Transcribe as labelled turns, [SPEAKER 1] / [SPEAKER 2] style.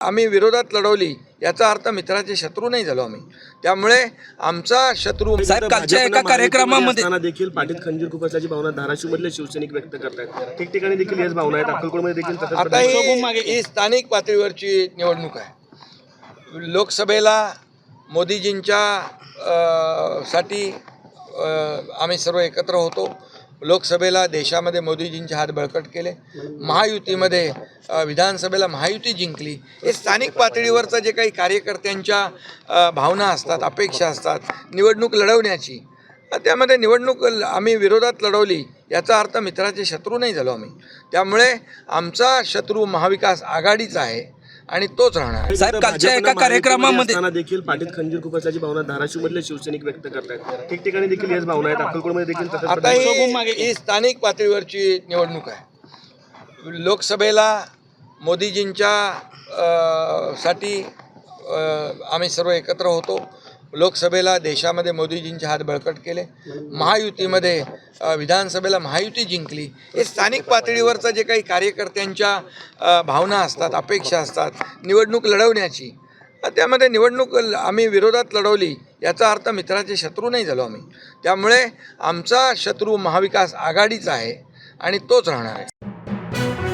[SPEAKER 1] आम्ही विरोधात लढवली याचा अर्थ मित्राचे शत्रू नाही झालो आम्ही. त्यामुळे आमचा शत्रू
[SPEAKER 2] साहेब, कालच्या एका कार्यक्रमामध्ये-
[SPEAKER 3] देखील पाठीत खंजीर खूप असल्याची भावना धाराशिव मधले शिवसैनिक व्यक्त करतात ठिकठिकाणी देखील याच भावना आहेत. अक्कलकोटमध्ये देखील तसंच
[SPEAKER 1] आता ही ही स्थानिक पातळीवरची निवडणूक आहे. लोकसभेला मोदीजींच्या साठी आम्ही सर्व एकत्र होतो. लोकसभेला देशामध्ये मोदीजींचे हात बळकट केले. महायुतीमध्ये विधानसभेला महायुती जिंकली. हे स्थानिक पातळीवरचं जे काही कार्यकर्त्यांच्या भावना असतात अपेक्षा असतात निवडणूक लढवण्याची त्यामध्ये निवडणूक ल- आम्ही विरोधात लढवली याचा अर्थ मित्राचे शत्रू नाही झालो आम्ही. त्यामुळे आमचा शत्रू महाविकास आघाडीचा आहे. आणि तोच राहणार. आहे
[SPEAKER 2] साहेब, कालच्या एका कार्यक्रमामध्ये-
[SPEAKER 3] देखील पाठीत खंजीर खूप असल्याची भावना धाराशिव मधले शिवसैनिक व्यक्त करतात ठिकठिकाणी देखील याच भावना आहेत. अक्कलकोटमध्ये देखील
[SPEAKER 1] आता ही ही स्थानिक पातळीवरची निवडणूक आहे. लोकसभेला मोदीजींच्या साठी आम्ही सर्व एकत्र होतो. लोकसभेला देशामध्ये मोदीजींचे हात बळकट केले. महायुतीमध्ये विधानसभेला महायुती जिंकली. हे स्थानिक पातळीवरचं जे काही कार्यकर्त्यांच्या भावना असतात अपेक्षा असतात निवडणूक लढवण्याची त्यामध्ये निवडणूक ल- आम्ही विरोधात लढवली याचा अर्थ मित्राचे शत्रू नाही झालो आम्ही. त्यामुळे आमचा शत्रू महाविकास आघाडीचा आहे आणि तोच राहणार आहे.